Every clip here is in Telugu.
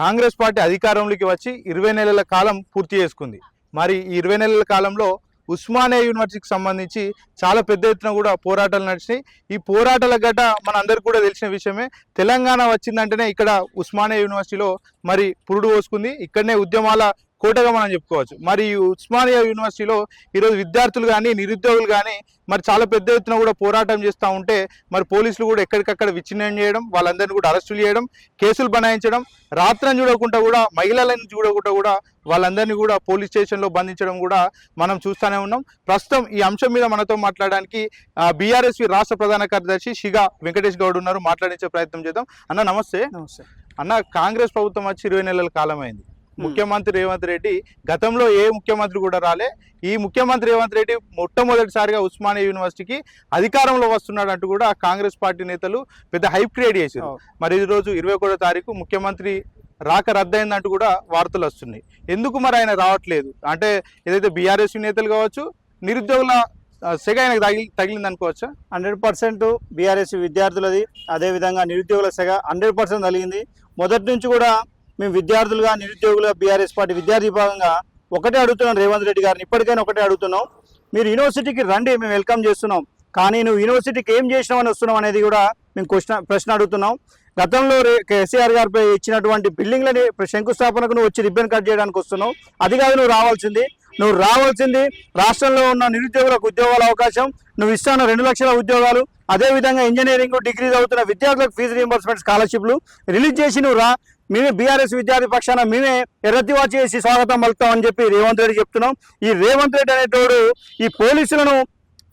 కాంగ్రెస్ పార్టీ అధికారంలోకి వచ్చి ఇరవై నెలల కాలం పూర్తి చేసుకుంది. మరి ఈ ఇరవై నెలల కాలంలో ఉస్మానియా యూనివర్సిటీకి సంబంధించి చాలా పెద్ద ఎత్తున కూడా పోరాటాలు నడిచినాయి. ఈ పోరాటాల గట మన అందరికీ కూడా తెలిసిన విషయమే. తెలంగాణ వచ్చిందంటేనే ఇక్కడ ఉస్మానియా యూనివర్సిటీలో మరి పురుడు పోసుకుంది. ఇక్కడనే ఉద్యమాల కోటగా మనం చెప్పుకోవచ్చు. మరి ఈ ఉస్మానియా యూనివర్సిటీలో ఈరోజు విద్యార్థులు కానీ నిరుద్యోగులు కానీ మరి చాలా పెద్ద ఎత్తున కూడా పోరాటం చేస్తూ ఉంటే మరి పోలీసులు కూడా ఎక్కడికక్కడ విచ్ఛిన్నం చేయడం వాళ్ళందరినీ కూడా అరెస్టులు చేయడం కేసులు బనాయించడం రాత్రం చూడకుండా కూడా మహిళలను చూడకుండా కూడా వాళ్ళందరినీ కూడా పోలీస్ స్టేషన్లో బంధించడం కూడా మనం చూస్తూనే ఉన్నాం. ప్రస్తుతం ఈ అంశం మీద మనతో మాట్లాడడానికి బీఆర్ఎస్వి రాష్ట్ర ప్రధాన కార్యదర్శి షిగా వెంకటేష్ గౌడ్ ఉన్నారు. మాట్లాడించే ప్రయత్నం చేద్దాం. అన్న నమస్తే. నమస్తే. అన్న కాంగ్రెస్ ప్రభుత్వం వచ్చి ఇరవై నెలల కాలం అయింది ముఖ్యమంత్రి రేవంత్ రెడ్డి గతంలో ఏ ముఖ్యమంత్రి కూడా రాలే. ఈ ముఖ్యమంత్రి రేవంత్ రెడ్డి మొట్టమొదటిసారిగా ఉస్మానియా యూనివర్సిటీకి అధికారంలో వస్తున్నాడు అంటూ కూడా కాంగ్రెస్ పార్టీ నేతలు పెద్ద హైప్ క్రియేట్ చేశారు. మరి ఈ రోజు ఇరవై ఒకటో తారీఖు ముఖ్యమంత్రి రాక రద్దయిందంటూ కూడా వార్తలు వస్తున్నాయి. ఎందుకు మరి ఆయన రావట్లేదు? అంటే ఏదైతే బీఆర్ఎస్ నేతలు కావచ్చు నిరుద్యోగుల సెగ ఆయనకు తగిలి తగిలింది అనుకోవచ్చా? హండ్రెడ్ పర్సెంట్ బీఆర్ఎస్ విద్యార్థులది అదేవిధంగా నిరుద్యోగుల సెగ హండ్రెడ్ పర్సెంట్ కలిగింది మొదటి నుంచి కూడా మేము విద్యార్థులుగా నిరుద్యోగులుగా బీఆర్ఎస్ పార్టీ విద్యార్థి విభాగంగా ఒకటే అడుగుతున్నాం రేవంత్ రెడ్డి గారిని. ఇప్పటికైనా ఒకటే అడుగుతున్నాం. మీరు యూనివర్సిటీకి రండి మేము వెల్కమ్ చేస్తున్నాం. కానీ నువ్వు యూనివర్సిటీకి ఏం చేసినావని వస్తున్నావు అనేది కూడా మేము క్వశ్చన్ ప్రశ్న అడుగుతున్నాం. గతంలో కేసీఆర్ గారిపై ఇచ్చినటువంటి బిల్డింగ్లని శంకుస్థాపనకు నువ్వు వచ్చి రిబ్బన్ కట్ చేయడానికి వస్తున్నావు. అది కాదు నువ్వు రావాల్సింది. నువ్వు రావాల్సింది రాష్ట్రంలో ఉన్న నిరుద్యోగులకు ఉద్యోగాల అవకాశం. నువ్వు ఇస్తున్న రెండు లక్షల ఉద్యోగాలు. అదేవిధంగా ఇంజనీరింగ్ డిగ్రీ చదువుతున్న విద్యార్థులకు ఫీజు రీంబర్స్మెంట్ స్కాలర్షిప్లు. రిలీజ్ చేసి నువ్వు రా. మేమే బీఆర్ఎస్ విద్యార్థి పక్షాన మేమే ఎర్రతివా చేసి స్వాగతం పలుకుతామని చెప్పి రేవంత్ రెడ్డి చెప్తున్నాం. ఈ రేవంత్ రెడ్డి అనేటోడు ఈ పోలీసులను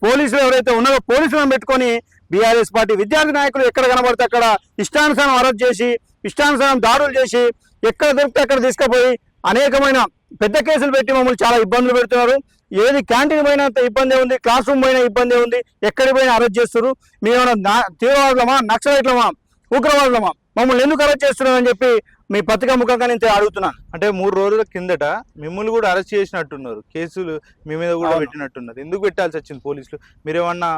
పోలీసులు ఎవరైతే ఉన్నారో పోలీసులను పెట్టుకొని బీఆర్ఎస్ పార్టీ విద్యార్థి నాయకులు ఎక్కడ కనబడితే అక్కడ ఇష్టానుసారం అరెస్ట్ చేసి ఇష్టానుసారం దాడులు చేసి ఎక్కడ దొరికితే అక్కడ తీసుకుపోయి అనేకమైన పెద్ద కేసులు పెట్టి మమ్మల్ని చాలా ఇబ్బందులు పెడుతున్నారు. ఏది క్యాంటీన్ పోయినంత ఇబ్బంది ఉంది క్లాస్ రూమ్ పోయినా ఇబ్బంది ఉంది ఎక్కడికి పోయినా అరెస్ట్ చేస్తారు మేమేమైనా నా- తీవ్రవాదులమా నక్సలైట్లమా ఉగ్రవాదులమా? మమ్మల్ని ఎందుకు అరెస్ట్ చేస్తున్నారని చెప్పి మీ పత్రికా ముఖంగా నేను అడుగుతున్నాను. అంటే మూడు రోజుల కిందట మిమ్మల్ని కూడా అరెస్ట్ చేసినట్టున్నారు. కేసులు మీ మీద కూడా. పెట్టినట్టున్నారు. ఎందుకు పెట్టాల్సి వచ్చింది పోలీసులు? మీరు ఏమన్నా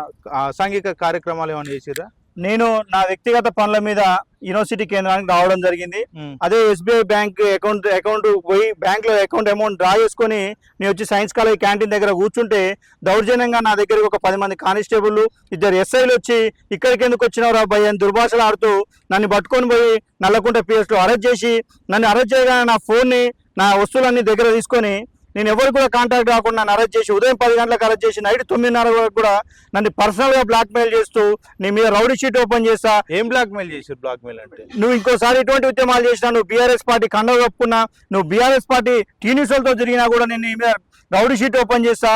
అసాంఘిక కార్యక్రమాలు ఏమన్నా చేసిరా నేను నా వ్యక్తిగత పనుల మీద యూనివర్సిటీ కేంద్రానికి రావడం జరిగింది. అదే ఎస్బీఐ బ్యాంక్ అకౌంట్ అకౌంట్ పోయి బ్యాంక్లో అకౌంట్ అమౌంట్ డ్రా చేసుకొని నేను వచ్చి సైన్స్ కాలేజ్ క్యాంటీన్ దగ్గర కూర్చుంటే దౌర్జన్యంగా నా దగ్గరికి ఒక పది మంది కానిస్టేబుల్ ఇద్దరు ఎస్ఐలు వచ్చి ఇక్కడికి ఎందుకు వచ్చినవరా భయ్ అని దుర్భాషలు ఆడుతూ నన్ను పట్టుకొని పోయి నల్లకుంట పిఎస్లో అరెస్ట్ చేసి నన్ను అరెస్ట్ చేయగానే నా ఫోన్ని నా వస్తువులన్నీ దగ్గర తీసుకొని నేను ఎవరు కూడా కాంటాక్ట్ కాకుండా నన్ను అరెస్ట్ చేసి ఉదయం పది గంటలకు అరెస్ట్ చేసి నైట్ తొమ్మిదిన్నర వరకు కూడా నన్ను పర్సనల్గా బ్లాక్ మెయిల్ చేస్తూ నీ మీద రౌడీ షీట్ ఓపెన్ చేస్తా. ఏం బ్లాక్ మెయిల్ చేశారు బ్లాక్ మెయిల్ అంటే? నువ్వు ఇంకోసారి ఇటువంటి ఉద్యమాలు చేసినా నువ్వు బీఆర్ఎస్ పార్టీ కండవ కప్పుకున్నా నువ్వు బీఆర్ఎస్ పార్టీ టీనిసోలతో తిరిగినా కూడా నేను నీ మీద రౌడీ షీట్ ఓపెన్ చేస్తా.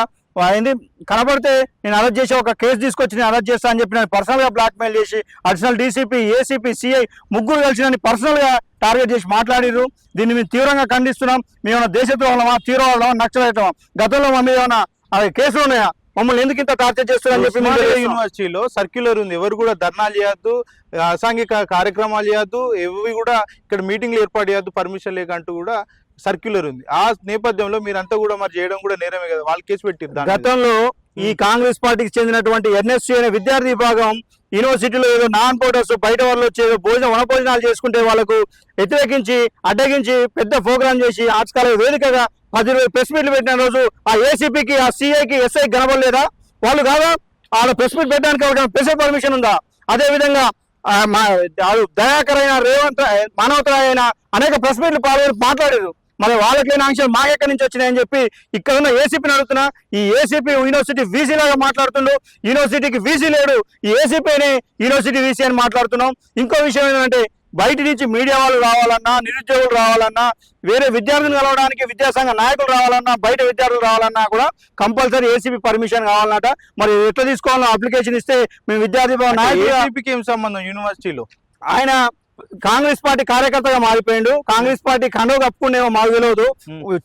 ఏంది కనబడితే నేను అరెస్ట్ చేసి ఒక కేసు తీసుకొచ్చి నేను అరెస్ట్ చేస్తా అని చెప్పి నేను పర్సనల్గా బ్లాక్మెయిల్ చేసి అడిషనల్ డీసీపీ ఏసీపీ సిఐ ముగ్గురు కలిసి నన్ను పర్సనల్గా టార్గెట్ చేసి మాట్లాడిర్రు. దీన్ని మేము తీవ్రంగా ఖండిస్తున్నాం. మేము దేశద్రోహమా తీవ్రవాదమా నక్సలైటమా గతంలో మా మీద ఏమైనా కేసులు ఉన్నాయా? మమ్మల్ని ఎందుకు ఇంత టార్చర్ చేస్తున్నారని చెప్పి. యూనివర్సిటీలో సర్క్యులర్ ఉంది ఎవరు కూడా ధర్నాలు చేయొద్దు అసాంఘిక కార్యక్రమాలు చేయొద్దు ఎవి కూడా ఇక్కడ మీటింగ్లు ఏర్పాటు చేయొద్దు పర్మిషన్ లేకంటూ కూడా సర్క్యులర్ ఉంది ఆ నేపథ్యంలో మీరంతా కూడా మరి చేయడం కూడా నేరమే కదా వాళ్ళు కేసు మీద. గతంలో ఈ కాంగ్రెస్ పార్టీకి చెందినటువంటి ఎన్ఎస్సీ అనే విద్యార్థి విభాగం యూనివర్సిటీలో ఏదో నాన్ పోటర్స్ బయట వాళ్ళు వచ్చి ఏదో భోజనం వనభోజనాలు చేసుకుంటే వాళ్ళకు వ్యతిరేకించి అడ్డగించి పెద్ద ప్రోగ్రాం చేసి ఆర్ట్స్ కాలేజ్ వేదికగా పది ప్రెస్ మీట్లు పెట్టిన రోజు ఆ ఏసీపీకి ఆ సీఐకి ఎస్ఐ కనబడలేదా? వాళ్ళు కాదా? వాళ్ళ ప్రెస్ మీట్ పెట్టడానికి వాళ్ళకి ప్రెస్ పర్మిషన్ ఉందా? అదే విధంగా మా రేవంత్ మానవతరాయన అయిన అనేక ప్రెస్ మీట్లు పాల్గొని మాట్లాడారు మరి వాళ్ళకి లేని ఆంక్షలు మాకెక్కడి నుంచి వచ్చినాయని చెప్పి ఇక్కడ ఉన్న ఏసీపీని అడుగుతున్నా. ఈ ఏసీపీ యూనివర్సిటీ వీసీ లాగా మాట్లాడుతుండు. యూనివర్సిటీకి వీసీ లేడు. ఈ ఏసీపీని యూనివర్సిటీ వీసీ అని మాట్లాడుతున్నాం. ఇంకో విషయం ఏంటంటే బయట నుంచి మీడియా వాళ్ళు రావాలన్నా నిరుద్యోగులు రావాలన్నా వేరే విద్యార్థులు కలవడానికి విద్యాసంఘ నాయకులు రావాలన్నా బయట విద్యార్థులు రావాలన్నా కూడా కంపల్సరీ ఏసీపీ పర్మిషన్ కావాలన్నట మరి ఎట్లా తీసుకోవాలో అప్లికేషన్ ఇస్తే మేము విద్యార్థి భవన్ ఏసీపీకి ఏం సంబంధం? యూనివర్సిటీలో ఆయన కాంగ్రెస్ పార్టీ కార్యకర్తగా మారిపోయిండు కాంగ్రెస్ పార్టీ కండవ కప్పుకునేమో మాకు తెలియదు.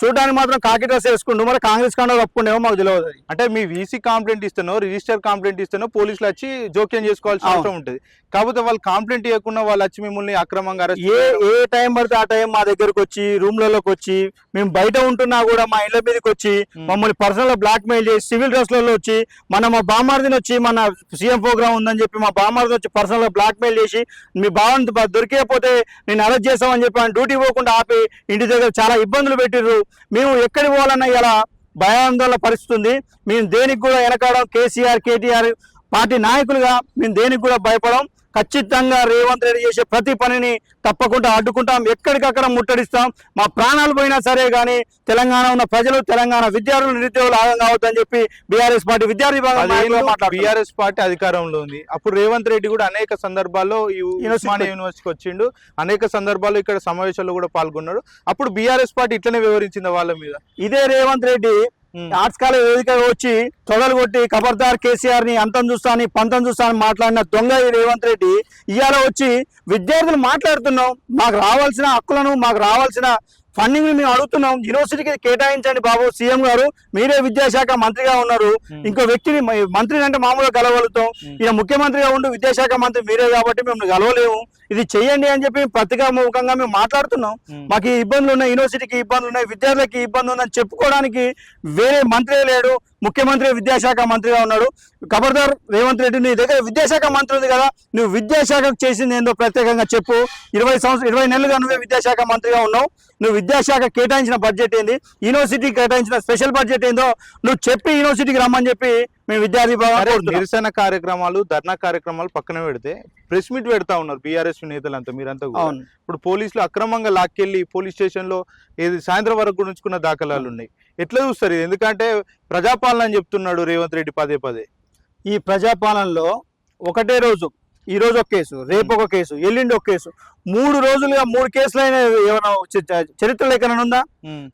చూడడానికి మాత్రం కాకి డ్రెస్ వేసుకుంటూ మరి కాంగ్రెస్ కండవ కప్పుకునేమో మాకు తెలియదు. అంటే మీ వీసీ కంప్లైంట్ ఇస్తానో రిజిస్టర్ కంప్లైంట్ ఇస్తానో పోలీసులు వచ్చి జోక్యం చేసుకోవాల్సిన. అవసరం ఉంటుంది కాకపోతే వాళ్ళు కంప్లైంట్ ఇవ్వకుండా వాళ్ళు వచ్చి మిమ్మల్ని అక్రమంగా ఏ ఏ టైం పడితే ఆ టైం మా దగ్గరకు వచ్చి రూమ్లలోకి వచ్చి మేము బయట ఉంటున్నా కూడా మా ఇళ్ళ మీదకి వచ్చి. మమ్మల్ని పర్సనల్ బ్లాక్ మెయిల్ చేసి సివిల్ డ్రెస్లలో వచ్చి మన మా బామార్దిని వచ్చి మన సీఎం ప్రోగ్రామ్ ఉందని చెప్పి మా బామార్దిని వచ్చి పర్సనల్ బ్లాక్ మెయిల్ చేసి మీ బావని దొరికేపోతే నేను అరెస్ట్ చేస్తామని చెప్పి ఆయన డ్యూటీ పోకుండా ఆపి ఇంటి దగ్గర చాలా ఇబ్బందులు పెట్టిర్రు. మేము ఎక్కడికి పోవాలన్నా ఇలా భయాందోళన పరిస్థితి ఉంది. మేము దేనికి కూడా వెనకాడం కేసీఆర్ కేటీఆర్ పార్టీ నాయకులుగా మేము దేనికి కూడా భయపడం ఖచ్చితంగా రేవంత్ రెడ్డి చేసే ప్రతి పనిని తప్పకుండా అడ్డుకుంటాం. ఎక్కడికక్కడ ముట్టడిస్తాం. మా ప్రాణాలు పోయినా సరే కానీ తెలంగాణ ఉన్న ప్రజలు తెలంగాణ విద్యార్థులు నిరుద్యోగులు ఆగం కావద్దని చెప్పి బీఆర్ఎస్ పార్టీ విద్యార్థి. బీఆర్ఎస్ పార్టీ అధికారంలో ఉంది. అప్పుడు రేవంత్ రెడ్డి కూడా అనేక సందర్భాల్లో ఈ ఉస్మానియా యూనివర్సిటీకి వచ్చిండు. అనేక సందర్భాల్లో ఇక్కడ సమావేశాల్లో కూడా పాల్గొన్నాడు. అప్పుడు బీఆర్ఎస్ పార్టీ ఇట్లనే వివరించింది వాళ్ళ మీద? ఇదే రేవంత్ రెడ్డి. ఆర్ట్స్ కాలేజ్ వేదిక వచ్చి తొడలు కొట్టి ఖబర్దార్ కేసీఆర్ని అంతం చూస్తాని పంతం చూస్తాని మాట్లాడిన దొంగ రేవంత్ రెడ్డి. ఇవాళ వచ్చి విద్యార్థులు మాట్లాడుతున్నాం. మాకు రావాల్సిన హక్కులను మాకు రావాల్సిన ఫండింగ్ మేము అడుగుతున్నాం. యూనివర్సిటీకి కేటాయించండి బాబు. సీఎం గారు మీరే విద్యాశాఖ మంత్రిగా ఉన్నారు. ఉమ్. ఇంకో వ్యక్తిని మంత్రిని అంటే మామూలుగా కలవగలుగుతాం. ఉమ్. ఈయన ముఖ్యమంత్రిగా ఉండి విద్యాశాఖ మంత్రి మీరే కాబట్టి మేము కలవలేము. ఇది చెయ్యండి అని చెప్పి పత్రికా ముఖంగా మేము మాట్లాడుతున్నాం. ఉమ్. మాకు ఈ ఇబ్బందులు ఉన్నాయి. యూనివర్సిటీకి ఇబ్బందులు ఉన్నాయి. విద్యార్థులకి ఇబ్బంది ఉందని చెప్పుకోవడానికి వేరే మంత్రి లేడు. ముఖ్యమంత్రి విద్యాశాఖ మంత్రిగా ఉన్నాడు. ఖబర్దార్ రేవంత్ రెడ్డి నీ దగ్గర విద్యాశాఖ మంత్రి ఉంది కదా. నువ్వు విద్యాశాఖకు చేసింది ఏందో ప్రత్యేకంగా చెప్పు. ఇరవై సంవత్సరం ఇరవై నెలలుగా నువ్వే విద్యాశాఖ మంత్రిగా ఉన్నావు. నువ్వు విద్యాశాఖ కేటాయించిన బడ్జెట్ ఏంది? యూనివర్సిటీకి కేటాయించిన స్పెషల్ బడ్జెట్ ఏందో నువ్వు చెప్పి యూనివర్సిటీకి రమ్మని చెప్పి మేము విద్యార్థి. నిరసన కార్యక్రమాలు ధర్నా కార్యక్రమాలు పక్కన పెడితే ప్రెస్ మీట్ పెడతా ఉన్నారు బీఆర్ఎస్ నేతలంతా మీరంతా ఇప్పుడు పోలీసులు అక్రమంగా లాక్కెళ్ళి పోలీస్ స్టేషన్లో ఏది సాయంత్రం వరకు కూడా ఉంచుకున్న దాఖలాలు ఉన్నాయి. ఎట్లా చూస్తారు ఇది? ఎందుకంటే ప్రజాపాలన అని చెప్తున్నాడు రేవంత్ రెడ్డి పదే పదే. ఈ ప్రజాపాలనలో ఒకటే రోజు ఈ రోజు ఒక కేసు రేపు ఒక కేసు ఎల్లుండి ఒక కేసు. మూడు రోజులుగా మూడు కేసులు అయినా ఏమైనా చ- చ- చరిత్రలో ఎక్కడ ఉందా?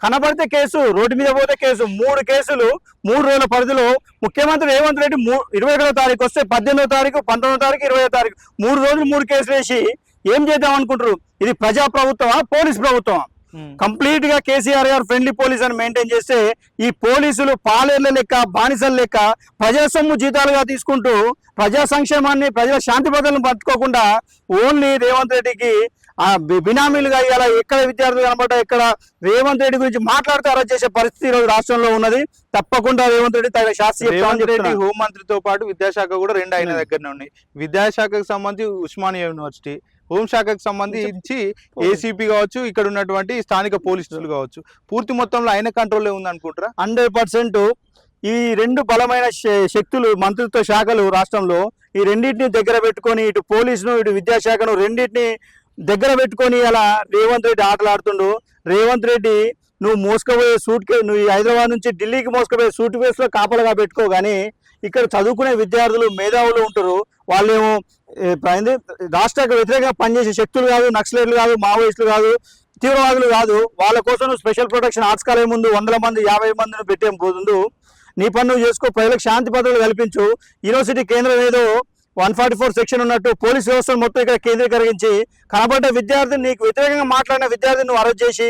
కనబడితే కేసు రోడ్డు మీద పోతే కేసు మూడు కేసులు మూడు రోజుల పరిధిలో ముఖ్యమంత్రి రేవంత్ రెడ్డి ఇరవై ఒకటో తారీఖు వస్తే పద్దెనిమిదో తారీఖు పంతొమ్మిదో తారీఖు ఇరవై తారీఖు. మూడు రోజులు మూడు కేసులు వేసి ఏం చేద్దాం అనుకుంటారు ఇది ప్రజా ప్రభుత్వమా పోలీస్ ప్రభుత్వమా. కంప్లీట్గా కేసీఆర్ గారు ఫ్రెండ్లీ పోలీస్ అని మెయింటైన్ చేస్తే ఈ పోలీసులు పాలేర్ల లెక్క బానిసల లెక్క ప్రజా సొమ్ము జీతాలుగా తీసుకుంటూ ప్రజా సంక్షేమాన్ని ప్రజల శాంతి భద్రతలను పట్టుకోకుండా ఓన్లీ రేవంత్ రెడ్డికి ఆ బినామీలుగా ఇలా ఎక్కడ విద్యార్థులు కనబడ్డా ఎక్కడ రేవంత్ రెడ్డి గురించి మాట్లాడుతూ అరెస్ట్ చేసే పరిస్థితి ఈ రోజు రాష్ట్రంలో ఉన్నది. తప్పకుండా రేవంత్ రెడ్డి తగిన శాస్త్రీయ రేవంత్ రెడ్డి హోంమంత్రితో పాటు విద్యాశాఖ కూడా రెండు ఆయన. దగ్గరనే ఉన్నాయి. విద్యాశాఖకు సంబంధించి ఉస్మానియా యూనివర్సిటీ హోంశాఖకు సంబంధించి ఏసీపీ కావచ్చు ఇక్కడ ఉన్నటువంటి స్థానిక పోలీసులు కావచ్చు. పూర్తి మొత్తంలో ఆయన కంట్రోల్లో ఉంది అనుకుంటారా హండ్రెడ్ పర్సెంట్ ఈ రెండు బలమైన శక్తులు మంత్రిత్వ శాఖలు రాష్ట్రంలో ఈ రెండింటిని దగ్గర పెట్టుకొని ఇటు పోలీసును ఇటు విద్యాశాఖను రెండింటిని దగ్గర పెట్టుకొని అలా రేవంత్ రెడ్డి ఆటలాడుతుండు. రేవంత్ రెడ్డి నువ్వు మోసుకుపోయే సూట్ కే నువ్వు హైదరాబాద్ నుంచి ఢిల్లీకి మోసుకుపోయే సూట్ కేసులో కాపలుగా పెట్టుకో కానీ ఇక్కడ చదువుకునే విద్యార్థులు మేధావులు ఉంటారు. వాళ్ళేమో ఏ, ఏంది, రాష్ట్రానికి వ్యతిరేకంగా పనిచేసే శక్తులు కాదు నక్సలైట్లు కాదు మావోయిస్టులు కాదు తీవ్రవాదులు కాదు. వాళ్ళ కోసం స్పెషల్ ప్రొటెక్షన్ ఆర్ట్స్ కాలేజ్ ముందు వందల మంది యాభై మందిని పెట్టే ముందు నీ పని నువ్వు చేసుకో ప్రజలకు శాంతి భద్రతలు కల్పించు. యూనివర్సిటీ కేంద్రం ఏదో వన్ ఫార్టీ ఫోర్ సెక్షన్ ఉన్నట్టు పోలీస్ వ్యవస్థను మొత్తం ఇక్కడ కేంద్రీకరించి కనబడ్డ విద్యార్థిని నీకు వ్యతిరేకంగా మాట్లాడిన విద్యార్థిని నువ్వు అరెస్ట్ చేసి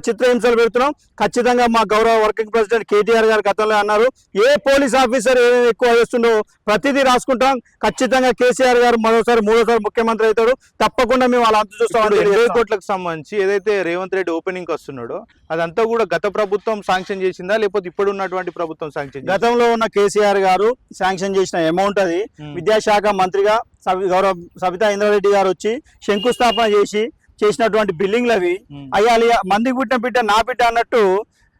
చిత్రహింసలు పెడుతున్నావు ఖచ్చితంగా మా గౌరవ వర్కింగ్ ప్రెసిడెంట్ కేటీఆర్ గారు గతంలో అన్నారు ఏ పోలీస్ ఆఫీసర్ ఏదైనా ఎక్కువ చేస్తుండో ప్రతిదీ రాసుకుంటాం ఖచ్చితంగా కేసీఆర్ గారు మరోసారి మూడోసారి ముఖ్యమంత్రి అవుతాడు తప్పకుండా మేము అలా అంతు చూస్తామని ఇరవై. కోట్లకు సంబంధించి ఏదైతే రేవంత్ రెడ్డి ఓపెనింగ్ వస్తున్నాడో అదంతా కూడా గత ప్రభుత్వం శాంక్షన్ చేసిందా లేకపోతే ఇప్పుడు ఉన్నటువంటి ప్రభుత్వం శాంక్షన్? గతంలో ఉన్న కేసీఆర్ గారు శాంక్షన్ చేసిన అమౌంట్ అది. విద్యాశాఖ మంత్రిగా గౌరవ సబితా ఇంద్రారెడ్డి గారు వచ్చి శంకుస్థాపన చేసి చేసినటువంటి బిల్డింగ్లు అవి. అయ్యాలి మందికి పుట్టిన బిడ్డ నా బిడ్డ అన్నట్టు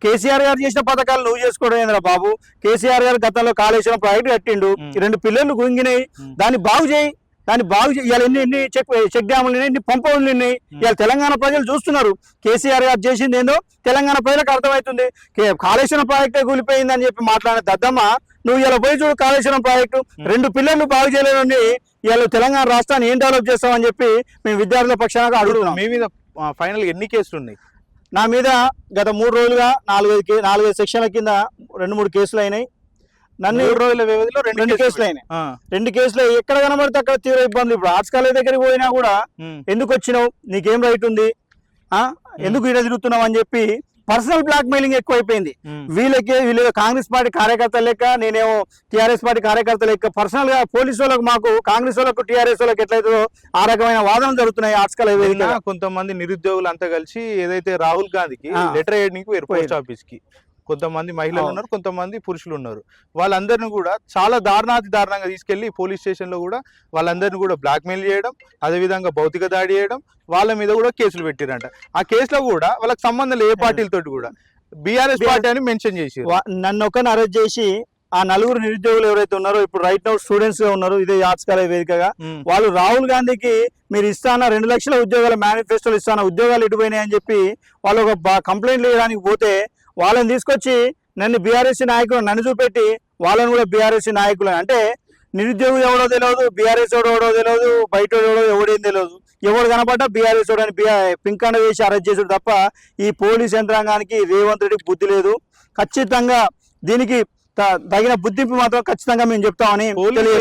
కేసీఆర్ గారు చేసిన పథకాలు నువ్వు చేసుకోవడం ఏంద్రా బాబు? కేసీఆర్ గారు గతంలో కాళేశ్వరం ప్రాజెక్ట్ కట్టిండు. రెండు పిల్లలు గుంగినాయి. దాన్ని బాగు చేయి. దాన్ని బాగు ఇవాళ ఎన్ని ఎన్ని చెక్ చెక్ డ్యాములు ఎన్ని పంపులు ఉన్నాయి. ఇవాళ తెలంగాణ ప్రజలు చూస్తున్నారు. కేసీఆర్ గారు చేసింది ఏందో తెలంగాణ ప్రజలకు అర్థమవుతుంది. కాళేశ్వరం ప్రాజెక్టే కూలిపోయిందని చెప్పి మాట్లాడిన దద్దమ్మ నువ్వు ఇలా పోయి చూడు కాళేశ్వరం ప్రాజెక్టు. రెండు పిల్లలు బాగు చేయలేని ఇవాళ తెలంగాణ రాష్ట్రాన్ని ఏం డెవలప్ చేస్తామని చెప్పి మేము విద్యార్థుల పక్షాన అడుగుతున్నాం. మీ మీద ఫైనల్ ఎన్ని కేసులు ఉన్నాయి? నా మీద గత మూడు రోజులుగా నాలుగైదు కే- నాలుగైదు సెక్షన్ల కింద రెండు మూడు కేసులు అయినాయి. నన్ను మూడు రోజుల వ్యవధిలో రెండు రెండు కేసులు అయినాయి. రెండు కేసులు ఎక్కడ కనబడితే అక్కడ తీవ్ర ఇబ్బంది ఇప్పుడు ఆర్ట్స్ కాలేజ్ దగ్గరికి పోయినా కూడా ఎందుకు వచ్చినావు? నీకేం రైట్ ఉంది? ఆ? ఎందుకు ఇక్కడ తిరుగుతున్నావు అని చెప్పి పర్సనల్ బ్లాక్ మెయిలింగ్ ఎక్కువైపోయింది. వీళ్ళకి వీళ్ళు కాంగ్రెస్ పార్టీ కార్యకర్త లెక్క నేనేమో టీఆర్ఎస్ పార్టీ కార్యకర్త లెక్క పర్సనల్గా పోలీసు వాళ్ళకు మాకు కాంగ్రెస్ వాళ్ళకు టీఆర్ఎస్ వాళ్ళకి ఎట్లయితే ఆ రకమైన వాదనలు జరుగుతున్నాయి ఆర్ట్స్ కాలేజ్ నిన్న వేదికగా. కొంతమంది నిరుద్యోగులు అంతా కలిసి ఏదైతే రాహుల్ గాంధీకి. లెటర్ వేయడానికి పోస్ట్. ఆఫీస్కి కొంతమంది మహిళలు. ఉన్నారు కొంతమంది పురుషులు ఉన్నారు. వాళ్ళందరిని కూడా చాలా దారుణాతి దారుణంగా తీసుకెళ్ళి పోలీస్ స్టేషన్లో కూడా వాళ్ళందరిని కూడా బ్లాక్మెయిల్ చేయడం అదేవిధంగా భౌతిక దాడి చేయడం వాళ్ళ మీద కూడా కేసులు పెట్టిరంట. ఆ కేసులో కూడా వాళ్ళకి సంబంధం లేదు ఏ పార్టీలతో కూడా. బీఆర్ఎస్ పార్టీ అని మెన్షన్ చేసి నన్ను ఒకరిని అరెస్ట్ చేసి ఆ నలుగురు నిరుద్యోగులు ఎవరైతే ఉన్నారో ఇప్పుడు రైట్ నౌ స్టూడెంట్స్గా ఉన్నారు ఇదే ఆర్ట్స్ కాలేజ్ వేదికగా వాళ్ళు రాహుల్ గాంధీకి మీరు ఇస్తాన రెండు లక్షల ఉద్యోగాల మేనిఫెస్టోలు ఇస్తాన ఉద్యోగాలు ఇటుపోయినాయి అని చెప్పి వాళ్ళు ఒక కంప్లైంట్లు చేయడానికి పోతే వాళ్ళని తీసుకొచ్చి నన్ను బీఆర్ఎస్ నాయకులు నన్ను చూపెట్టి వాళ్ళని కూడా బీఆర్ఎస్ నాయకులు అంటే నిరుద్యోగులు ఎవడో తెలియదు బీఆర్ఎస్ ఎవడో తెలియదు బయట ఎవడో ఎవడేం తెలియదు ఎవడు కనపడ్డా బీఆర్ఎస్ అని పింక్ అండ వేసి అరెస్ట్ చేసుడు తప్ప ఈ పోలీస్ యంత్రాంగానికి రేవంత్ రెడ్డికి బుద్ధి లేదు. ఖచ్చితంగా దీనికి తగిన బుద్ధింపు మాత్రం ఖచ్చితంగా మేము చెప్తామని.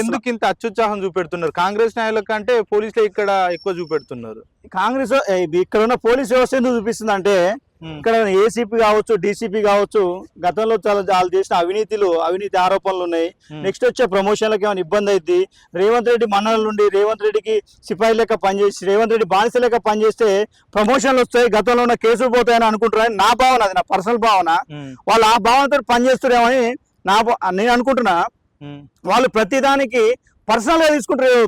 ఎందుకు ఇంత అత్యుత్సాహం చూపెడుతున్నారు? కాంగ్రెస్ నాయకుల కంటే పోలీసులే ఇక్కడ ఎక్కువ చూపెడుతున్నారు. కాంగ్రెస్ ఇక్కడ ఉన్న పోలీస్ వ్యవస్థ ఎందుకు చూపిస్తుంది అంటే ఇక్కడ ఏసీపీ కావచ్చు డీసీపీ కావచ్చు గతంలో చాలా వాళ్ళు చేసిన అవినీతిలు అవినీతి ఆరోపణలు ఉన్నాయి. నెక్స్ట్ వచ్చే ప్రమోషన్లకు ఏమైనా ఇబ్బంది అయింది రేవంత్ రెడ్డి మన్నల నుండి రేవంత్ రెడ్డికి సిపాయి లెక్క పనిచేసి రేవంత్ రెడ్డి బానిస లెక్క పనిచేస్తే ప్రమోషన్లు వస్తాయి గతంలో ఉన్న కేసులు పోతాయని అనుకుంటున్నారని నా భావన అది నా పర్సనల్ భావన. వాళ్ళు ఆ భావనతో పనిచేస్తారేమని నా నేను అనుకుంటున్నా. వాళ్ళు ప్రతిదానికి పర్సనల్గా తీసుకుంటారు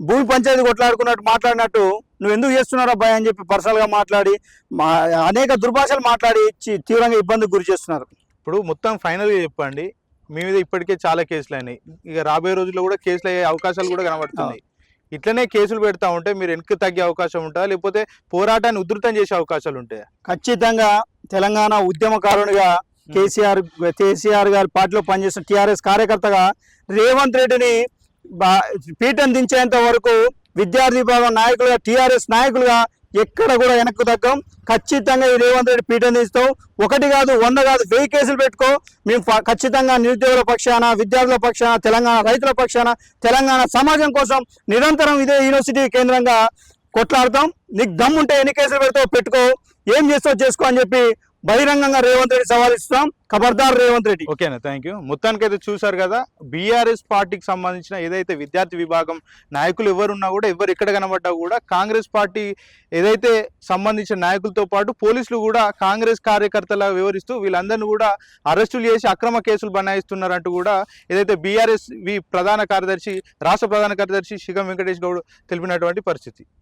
భూమి పంచాయతీ కొట్లాడుకున్నట్టు మాట్లాడినట్టు నువ్వు ఎందుకు చేస్తున్నావు అబ్బాయి అని చెప్పి పర్సనల్గా మాట్లాడి మా అనేక దుర్భాషలు మాట్లాడి తీవ్రంగా ఇబ్బందికి గురి చేస్తున్నారు. ఇప్పుడు మొత్తం ఫైనల్గా చెప్పండి. మీ మీద ఇప్పటికే చాలా కేసులు అయినాయి. ఇక రాబోయే రోజుల్లో కూడా కేసులు అయ్యే అవకాశాలు కూడా కనబడుతున్నాయి. ఇట్లనే కేసులు పెడతా ఉంటే మీరు వెనక్కి తగ్గే అవకాశం ఉంటుందా? లేకపోతే పోరాటాన్ని ఉధృతం చేసే అవకాశాలు ఉంటాయా? ఖచ్చితంగా తెలంగాణ ఉద్యమకారునిగా కేసీఆర్ కేసీఆర్ గారి పార్టీలో పనిచేసిన టీఆర్ఎస్ కార్యకర్తగా రేవంత్ రెడ్డిని పీఠం దించేంత వరకు విద్యార్థి విభాగం నాయకులుగా టీఆర్ఎస్ నాయకులుగా ఎక్కడ కూడా వెనక్కు తగ్గం. ఖచ్చితంగా ఈ రేవంత్ రెడ్డి పీఠం తీస్తాం ఒకటి కాదు వంద కాదు వెయ్యి కేసులు పెట్టుకో. మేము ఖచ్చితంగా నిరుద్యోగుల పక్షాన విద్యార్థుల పక్షాన తెలంగాణ రైతుల పక్షాన తెలంగాణ సమాజం కోసం నిరంతరం ఇదే యూనివర్సిటీ కేంద్రంగా కొట్లాడతాం. నీకు దమ్ముంటే ఎన్ని కేసులు పెడతావు పెట్టుకో. ఏం చేస్తావు చేసుకో అని చెప్పి బహిరంగంగా రేవంత్ రెడ్డి సవాలిస్తున్నాం ఖబర్దార్ రేవంత్ రెడ్డి. ఓకేనా థ్యాంక్ యూ మొత్తానికైతే చూసారు కదా బీఆర్ఎస్ పార్టీకి సంబంధించిన ఏదైతే విద్యార్థి విభాగం నాయకులు ఎవరున్నా కూడా ఎవరు ఎక్కడ కనబడ్డా కూడా కాంగ్రెస్ పార్టీ ఏదైతే సంబంధించిన నాయకులతో పాటు పోలీసులు కూడా కాంగ్రెస్ కార్యకర్తలా వివరిస్తూ వీళ్ళందరినీ కూడా అరెస్టులు చేసి అక్రమ కేసులు బనాయిస్తున్నారంటూ కూడా ఏదైతే బీఆర్ఎస్ వి ప్రధాన కార్యదర్శి రాష్ట్ర ప్రధాన కార్యదర్శి శిగం వెంకటేష్ గౌడ్ తెలిపినటువంటి పరిస్థితి.